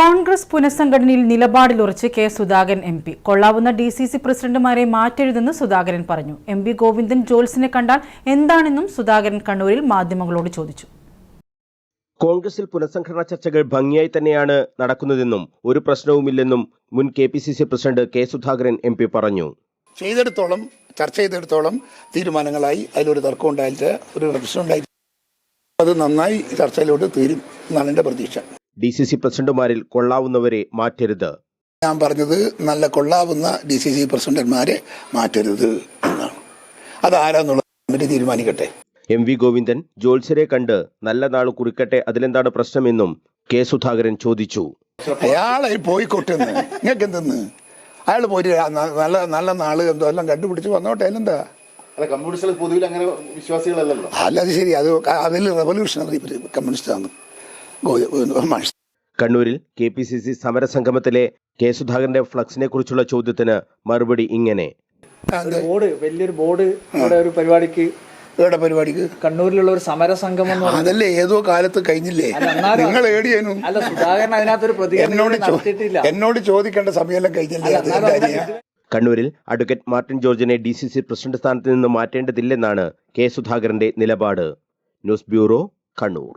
കോൺഗ്രസ് പുനഃസംഘടനയിൽ നിലപാടിലുറച്ച് K Sudhakaran M P. കൊള്ളാവുന്ന ഡി സി സി പ്രസിഡന്റുമാരെ മാറ്റരുതെന്ന് സുധാകരൻ പറഞ്ഞു. എം പി ഗോവിന്ദൻ ജോൽസിനെ കണ്ടാൽ എന്താണെന്നും സുധാകരൻ കണ്ണൂരിൽ മാധ്യമങ്ങളോട് ചോദിച്ചു. കോൺഗ്രസിൽ പുനഃസംഘടനാ ചർച്ചകൾ ഭംഗിയായി തന്നെയാണ് നടക്കുന്നതെന്നും ഒരു പ്രശ്നവുമില്ലെന്നും മുൻ K P C C president K Sudhakaran M P പറഞ്ഞു. ചെയ്തെടുത്തോളം ചർച്ച ചെയ്തെടുത്തോളം തീരുമാനങ്ങളായി അതിലൊരു തർക്കം ഉണ്ടായിട്ട് ഒരു പ്രശ്നം ഉണ്ടായിട്ട് അത് നന്നായി ചർച്ചയിലോട്ട് തീരും എന്നാണ് എന്റെ പ്രതീക്ഷ. ഡി സി സി പ്രസിഡന്റുമാരിൽ കൊള്ളാവുന്നവരെ മാറ്റരുത്. ഞാൻ പറഞ്ഞത് നല്ല കൊള്ളാവുന്ന ഡി സി സി പ്രസിഡന്റുമാരെ മാറ്റരുത് എന്നാണ്. അതാരാന്നുള്ള കമ്മിറ്റി തീരുമാനിക്കട്ടെ. എം വി ഗോവിന്ദൻ ജോത്സരെ കണ്ട് നല്ല നാൾ കുറിക്കട്ടെ അതിലെന്താണ് പ്രശ്നമെന്നും കെ സുധാകരൻ ചോദിച്ചു. അയാളെ പോയിക്കൊട്ടെന്ന്. നിങ്ങൾക്ക് എന്തെന്ന് അയാൾ പോയിട്ട് ആ നല്ല നല്ല നാൾ എന്തോ എല്ലാം കണ്ടുപിടിച്ച് വന്നോട്ടെ അതിലെന്താ? അല്ല കമ്മ്യൂണിസ്റ്റുകൾ പൊതുവിൽ അങ്ങനെ വിശ്വാസികളല്ലല്ലോ. അല്ല അത് ശരി. അത് അതിൽ റെവല്യൂഷണറി കമ്മ്യൂണിസ്റ്റ് മാഷ് കണ്ണൂരിൽ കെ പി സി സി സമരസംഗമത്തിലെ കെ സുധാകരന്റെ ഫ്ലക്സിനെ കുറിച്ചുള്ള ചോദ്യത്തിന് മറുപടി ഇങ്ങനെ. ബോർഡ് വലിയൊരു ബോർഡ് ഇവിടെ ഒരു പരിപാടിക്ക് ഇവിടെ പരിപാടിക്ക്? കണ്ണൂരിലുള്ള ഒരു സമര സംഗമം അതല്ലേ ഏതോ കാലത്ത് കഴിഞ്ഞില്ലേ? നിങ്ങൾ ഏടിയനും. അല്ല സുധാകരൻ അതിനകത്തൊരു എന്നോട് പ്രതികരണം എന്നോട് ചോദിക്കേണ്ട സമയമെല്ലാം കഴിഞ്ഞില്ലേ. കണ്ണൂരിൽ അഡ്വക്കേറ്റ് മാർട്ടിൻ ജോർജിനെ ഡി സി സി പ്രസിഡന്റ് സ്ഥാനത്ത് നിന്ന് മാറ്റേണ്ടതില്ലെന്നാണ് കെ സുധാകരന്റെ നിലപാട്. News bureau Kannur.